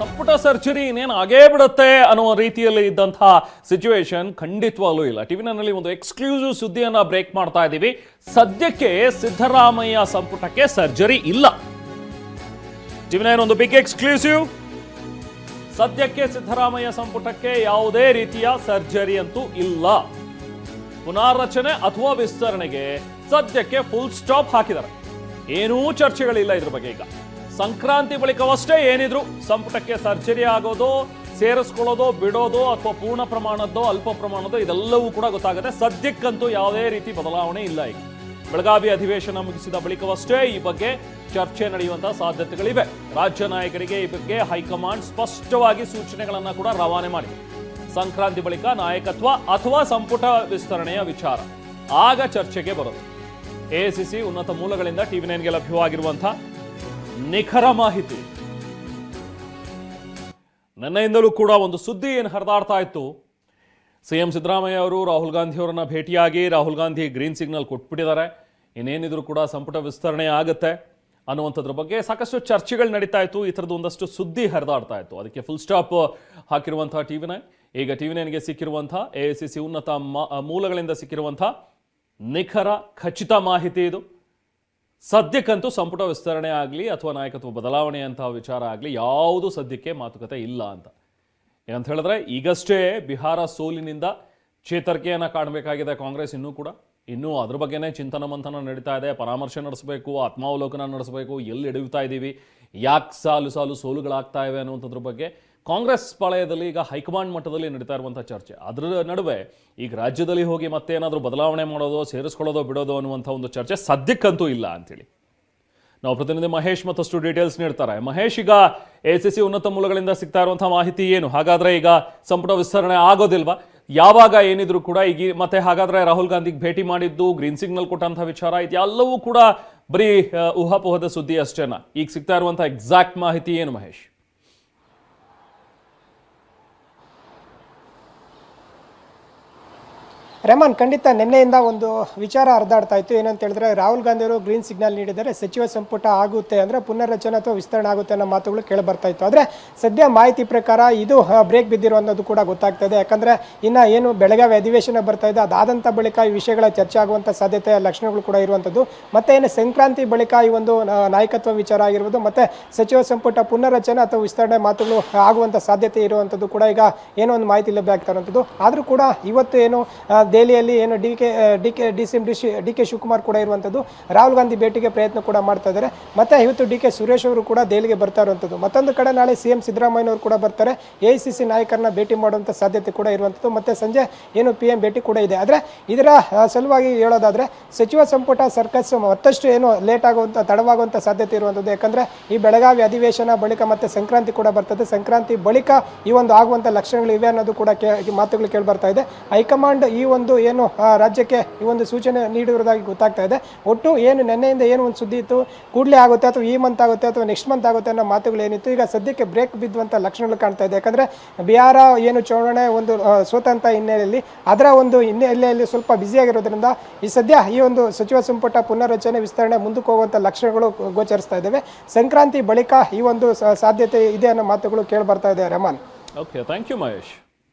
ಸಂಪುಟ ಸರ್ಜರಿ ಇನ್ನೇನು ಆಗೇ ಬಿಡುತ್ತೆ ಅನ್ನೋ ರೀತಿಯಲ್ಲಿ ಇದ್ದಂತಹ ಸಿಚುವೇಶನ್ ಖಂಡಿತವಾಗ್ಲೂ ಇಲ್ಲ. ಟಿವಿನಲ್ಲಿ ಒಂದು ಎಕ್ಸ್ಕ್ಲೂಸಿವ್ ಸುದ್ದಿಯನ್ನ ಬ್ರೇಕ್ ಮಾಡ್ತಾ ಇದ್ದೀವಿ. ಸದ್ಯಕ್ಕೆ ಸಿದ್ದರಾಮಯ್ಯ ಸಂಪುಟಕ್ಕೆ ಸರ್ಜರಿ ಇಲ್ಲ. ಒಂದು ಬಿಗ್ ಎಕ್ಸ್ಕ್ಲೂಸಿವ್ ಸದ್ಯಕ್ಕೆ ಸಿದ್ದರಾಮಯ್ಯ ಸಂಪುಟಕ್ಕೆ ಯಾವುದೇ ರೀತಿಯ ಸರ್ಜರಿ ಅಂತೂ ಇಲ್ಲ. ಪುನಾರಚನೆ ಅಥವಾ ವಿಸ್ತರಣೆಗೆ ಸದ್ಯಕ್ಕೆ ಫುಲ್ ಸ್ಟಾಪ್ ಹಾಕಿದ್ದಾರೆ. ಏನೂ ಚರ್ಚೆಗಳಿಲ್ಲ ಇದ್ರ ಬಗ್ಗೆ ಈಗ. ಸಂಕ್ರಾಂತಿ ಬಳಿಕವಷ್ಟೇ ಏನಿದ್ರು ಸಂಪುಟಕ್ಕೆ ಸರ್ಜರಿ ಆಗೋದು, ಸೇರಿಸ್ಕೊಳ್ಳೋದು, ಬಿಡೋದು ಅಥವಾ ಪೂರ್ಣ ಪ್ರಮಾಣದ್ದೋ, ಅಲ್ಪ ಪ್ರಮಾಣದ್ದೋ ಇದೆಲ್ಲವೂ ಕೂಡ ಗೊತ್ತಾಗುತ್ತೆ. ಸದ್ಯಕ್ಕಂತೂ ಯಾವುದೇ ರೀತಿ ಬದಲಾವಣೆ ಇಲ್ಲ ಈಗ. ಬೆಳಗಾವಿ ಅಧಿವೇಶನ ಮುಗಿಸಿದ ಬಳಿಕವಷ್ಟೇ ಈ ಬಗ್ಗೆ ಚರ್ಚೆ ನಡೆಯುವಂತಹ ಸಾಧ್ಯತೆಗಳಿವೆ. ರಾಜ್ಯ ನಾಯಕರಿಗೆ ಈ ಬಗ್ಗೆ ಹೈಕಮಾಂಡ್ ಸ್ಪಷ್ಟವಾಗಿ ಸೂಚನೆಗಳನ್ನು ಕೂಡ ರವಾನೆ ಮಾಡಿದೆ. ಸಂಕ್ರಾಂತಿ ಬಳಿಕ ನಾಯಕತ್ವ ಅಥವಾ ಸಂಪುಟ ವಿಸ್ತರಣೆಯ ವಿಚಾರ. ಆಗ ಚರ್ಚೆಗೆ ಬರುತ್ತೆ ಎಐಸಿಸಿ ಉನ್ನತ ಮೂಲಗಳಿಂದ ಟಿವಿ ನೈನ್ಗೆ ಲಭ್ಯವಾಗಿರುವಂತಹ ನಿಖರ ಮಾಹಿತಿ. ನಿನ್ನೆಯಿಂದಲೂ ಕೂಡ ಒಂದು ಸುದ್ದಿ ಏನು ಹರಿದಾಡ್ತಾ ಇತ್ತು. ಸಿಎಂ ಸಿದ್ದರಾಮಯ್ಯ ಅವರು, ರಾಹುಲ್ ಗಾಂಧಿ ಅವರನ್ನ ಭೇಟಿಯಾಗಿ, ರಾಹುಲ್ ಗಾಂಧಿ ಗ್ರೀನ್ ಸಿಗ್ನಲ್ ಕೊಟ್ಬಿಟ್ಟಿದ್ದಾರೆ. ಇನ್ನೇನಿದ್ರು ಕೂಡ ಸಂಪುಟ ವಿಸ್ತರಣೆ ಆಗುತ್ತೆ ಅನ್ನುವಂಥದ್ರ ಬಗ್ಗೆ ಸಾಕಷ್ಟು ಚರ್ಚೆಗಳು ನಡೀತಾ ಇತ್ತು. ಈ ಥರದ್ದು ಒಂದಷ್ಟು ಸುದ್ದಿ ಹರಿದಾಡ್ತಾ ಇತ್ತು. ಅದಕ್ಕೆ ಫುಲ್ ಸ್ಟಾಪ್ ಹಾಕಿರುವಂತಹ ಟಿವಿ ನೈನ್. ಈಗ ಟಿವಿ ನೈನ್ಗೆ ಸಿಕ್ಕಿರುವಂಥ, ಎ ಸಿ ಸಿ ಉನ್ನತ ಮೂಲಗಳಿಂದ ಸಿಕ್ಕಿರುವಂಥ ನಿಖರ, ಖಚಿತ ಮಾಹಿತಿ ಇದು. ಸದ್ಯಕ್ಕಂತೂ ಸಂಪುಟ ವಿಸ್ತರಣೆ ಆಗಲಿ ಅಥವಾ ನಾಯಕತ್ವ ಬದಲಾವಣೆ ಅಂತಹ ವಿಚಾರ ಆಗಲಿ ಯಾವುದು ಸದ್ಯಕ್ಕೆ ಮಾತುಕತೆ ಇಲ್ಲ ಅಂತ. ಏನಂತ ಹೇಳಿದ್ರೆ ಈಗಷ್ಟೇ ಬಿಹಾರ ಸೋಲಿನಿಂದ ಚೇತರಿಕೆಯನ್ನು ಕಾಣಬೇಕಾಗಿದೆ ಕಾಂಗ್ರೆಸ್ ಇನ್ನೂ ಕೂಡ. ಇನ್ನೂ ಅದ್ರ ಬಗ್ಗೆನೇ ಚಿಂತನ ಮಂಥನ ನಡೀತಾ ಇದೆ. ಪರಾಮರ್ಶೆ ನಡೆಸಬೇಕು, ಆತ್ಮಾವಲೋಕನ ನಡೆಸಬೇಕು, ಎಲ್ಲಿ ಎಡವಿತಾ ಇದ್ದೀವಿ ಯಾಕೆ ಸಾಲು ಸಾಲು ಸೋಲುಗಳಾಗ್ತಾ ಇವೆ ಅನ್ನುವಂಥದ್ರ ಬಗ್ಗೆ ಕಾಂಗ್ರೆಸ್ ಪಾಳಯದಲ್ಲಿ ಈಗ ಹೈಕಮಾಂಡ್ ಮಟ್ಟದಲ್ಲಿ ನಡೀತಾ ಇರುವಂಥ ಚರ್ಚೆ. ಅದರ ನಡುವೆ ಈಗ ರಾಜ್ಯದಲ್ಲಿ ಹೋಗಿ ಮತ್ತೆ ಏನಾದರೂ ಬದಲಾವಣೆ ಮಾಡೋದು, ಸೇರಿಸ್ಕೊಳ್ಳೋದು, ಬಿಡೋದು ಅನ್ನುವಂಥ ಒಂದು ಚರ್ಚೆ ಸದ್ಯಕ್ಕಂತೂ ಇಲ್ಲ ಅಂತೇಳಿ ನಾವು ಪ್ರತಿನಿಧಿ ಮಹೇಶ್ ಮತ್ತಷ್ಟು ಡೀಟೇಲ್ಸ್ ನೀಡ್ತಾರೆ. ಮಹೇಶ್, ಈಗ ಎ ಸಿ ಸಿ ಉನ್ನತ ಮೂಲಗಳಿಂದ ಸಿಗ್ತಾ ಇರುವಂಥ ಮಾಹಿತಿ ಏನು? ಹಾಗಾದ್ರೆ ಈಗ ಸಂಪುಟ ವಿಸ್ತರಣೆ ಆಗೋದಿಲ್ವಾ? ಯಾವಾಗ ಏನಿದ್ರು ಕೂಡ ಈಗ ಮತ್ತೆ ಹಾಗಾದ್ರೆ ರಾಹುಲ್ ಗಾಂಧಿಗೆ ಭೇಟಿ ಮಾಡಿದ್ದು ಗ್ರೀನ್ ಸಿಗ್ನಲ್ ಕೊಟ್ಟಂಥ ವಿಚಾರ ಇದೆಲ್ಲವೂ ಕೂಡ ಬರೀ ಊಹಾಪೋಹದ ಸುದ್ದಿ ಅಷ್ಟೇನಾ? ಈಗ ಸಿಗ್ತಾ ಇರುವಂಥ ಎಕ್ಸಾಕ್ಟ್ ಮಾಹಿತಿ ಏನು ಮಹೇಶ್? ರೆಹಮಾನ್, ಖಂಡಿತ ನಿನ್ನೆಯಿಂದ ಒಂದು ವಿಚಾರ ಹರಿದಾಡ್ತಾ ಇತ್ತು. ಏನಂತ ಹೇಳಿದ್ರೆ, ರಾಹುಲ್ ಗಾಂಧಿ ಅವರು ಗ್ರೀನ್ ಸಿಗ್ನಲ್ ನೀಡಿದರೆ ಸಚಿವ ಸಂಪುಟ ಆಗುತ್ತೆ ಅಂದ್ರೆ ಪುನರ್ರಚನೆ ಅಥವಾ ವಿಸ್ತರಣೆ ಆಗುತ್ತೆ ಅನ್ನೋ ಮಾತುಗಳು ಕೇಳಿ ಬರ್ತಾ ಇತ್ತು. ಆದ್ರೆ ಸದ್ಯ ಮಾಹಿತಿ ಪ್ರಕಾರ ಇದು ಬ್ರೇಕ್ ಬಿದ್ದಿರೋ ಅನ್ನೋದು ಕೂಡ ಗೊತ್ತಾಗ್ತಾ ಯಾಕಂದರೆ ಇನ್ನ ಏನು ಬೆಳಗಾವಿ ಅಧಿವೇಶನ ಬರ್ತಾ ಇದೆ ಅದಾದಂಥ ಬಳಿಕ ಈ ವಿಷಯಗಳ ಚರ್ಚೆ ಆಗುವಂಥ ಸಾಧ್ಯತೆ, ಲಕ್ಷಣಗಳು ಕೂಡ ಇರುವಂಥದ್ದು. ಮತ್ತೆ ಏನು ಸಂಕ್ರಾಂತಿ ಬಳಿಕ ಈ ಒಂದು ನಾಯಕತ್ವ ವಿಚಾರ ಆಗಿರ್ಬೋದು, ಮತ್ತೆ ಸಚಿವ ಸಂಪುಟ ಪುನರ್ರಚನೆ ಅಥವಾ ವಿಸ್ತರಣೆ ಮಾತುಗಳು ಆಗುವಂಥ ಸಾಧ್ಯತೆ ಇರುವಂಥದ್ದು ಕೂಡ ಈಗ ಏನೋ ಒಂದು ಮಾಹಿತಿ ಲಭ್ಯ ಆಗ್ತಾ ಇರುವಂಥದ್ದು. ಆದರೂ ಕೂಡ ಇವತ್ತು ಏನು ದೆಹಲಿಯಲ್ಲಿ ಏನು D K D K, D C M, D she, D K Shivakumar ಕೂಡ ಇರುವಂಥದ್ದು. ರಾಹುಲ್ ಗಾಂಧಿ ಭೇಟಿಗೆ ಪ್ರಯತ್ನ ಕೂಡ ಮಾಡ್ತಾ ಇದ್ದಾರೆ. ಮತ್ತು ಇವತ್ತು ಡಿ ಕೆ ಸುರೇಶ್ ಅವರು ಕೂಡ ದೆಹಲಿಗೆ ಬರ್ತಾ ಇರುವಂಥದ್ದು. ಮತ್ತೊಂದು ಕಡೆ ನಾಳೆ ಸಿ ಎಂ ಸಿದ್ದರಾಮಯ್ಯನವರು ಕೂಡ ಬರ್ತಾರೆ. ಎ ಸಿ ಸಿ ನಾಯಕರನ್ನ ಭೇಟಿ ಮಾಡುವಂಥ ಸಾಧ್ಯತೆ ಕೂಡ ಇರುವಂಥದ್ದು. ಮತ್ತು ಸಂಜೆ ಏನು ಪಿ ಎಂ ಭೇಟಿ ಕೂಡ ಇದೆ. ಆದರೆ ಇದರ ಸಲುವಾಗಿ ಹೇಳೋದಾದರೆ ಸಚಿವ ಸಂಪುಟ ಸರ್ಕಸ್ ಮತ್ತಷ್ಟು ಏನು ಲೇಟ್ ಆಗುವಂಥ, ತಡವಾಗುವಂಥ ಸಾಧ್ಯತೆ ಇರುವಂಥದ್ದು. ಯಾಕಂದರೆ ಈ ಬೆಳಗಾವಿ ಅಧಿವೇಶನ ಬಳಿಕ ಮತ್ತೆ ಸಂಕ್ರಾಂತಿ ಕೂಡ ಬರ್ತದೆ. ಸಂಕ್ರಾಂತಿ ಬಳಿಕ ಈ ಒಂದು ಆಗುವಂಥ ಲಕ್ಷಣಗಳು ಇವೆ ಅನ್ನೋದು ಕೂಡ ಕೇ ಮಾತುಗಳು ಕೇಳಿ ಬರ್ತಾ ಇದೆ. ಹೈಕಮಾಂಡ್ ಈ ಒಂದು ಏನು ಆ, ರಾಜ್ಯಕ್ಕೆ ಈ ಒಂದು ಸೂಚನೆ ನೀಡಿರುವುದಾಗಿ ಗೊತ್ತಾಗ್ತಾ ಇದೆ. ಒಟ್ಟು ಏನು ನಿನ್ನೆಯಿಂದ ಏನು ಒಂದು ಸುದ್ದಿ ಇತ್ತು? ಕೂಡಲೇ ಆಗುತ್ತೆ ಅಥವಾ ಈ ಮಂತ್ ಆಗುತ್ತೆ ಅಥವಾ ನೆಕ್ಸ್ಟ್ ಮಂತ್ ಆಗುತ್ತೆ ಅನ್ನೋ ಮಾತುಗಳು ಏನಿತ್ತು ಈಗ ಸದ್ಯಕ್ಕೆ ಬ್ರೇಕ್ ಬಿದ್ದುವಂಥ ಲಕ್ಷಣಗಳು ಕಾಣ್ತಾ ಇದೆ. ಯಾಕಂದರೆ ಬಿಹಾರ ಏನು ಚುನಾವಣೆ ಒಂದು ಸ್ವತಂತ್ರ ಹಿನ್ನೆಲೆಯಲ್ಲಿ ಅದರ ಒಂದು ಹಿನ್ನೆಲೆಯಲ್ಲಿ ಸ್ವಲ್ಪ ಬ್ಯುಸಿಯಾಗಿರೋದ್ರಿಂದ ಈ ಸದ್ಯ ಈ ಒಂದು ಸಚಿವ ಸಂಪುಟ ಪುನರ್ರಚನೆ ವಿಸ್ತರಣೆ ಮುಂದಕ್ಕೆ ಹೋಗುವಂಥ ಲಕ್ಷಣಗಳು ಗೋಚರಿಸ್ತಾ ಇದ್ದಾವೆ. ಸಂಕ್ರಾಂತಿ ಬಳಿಕ ಈ ಒಂದು ಸಾಧ್ಯತೆ ಇದೆ ಅನ್ನೋ ಮಾತುಗಳು ಕೇಳಿ ಬರ್ತಾ ಇದೆ Rahman okay thank you Mahesh.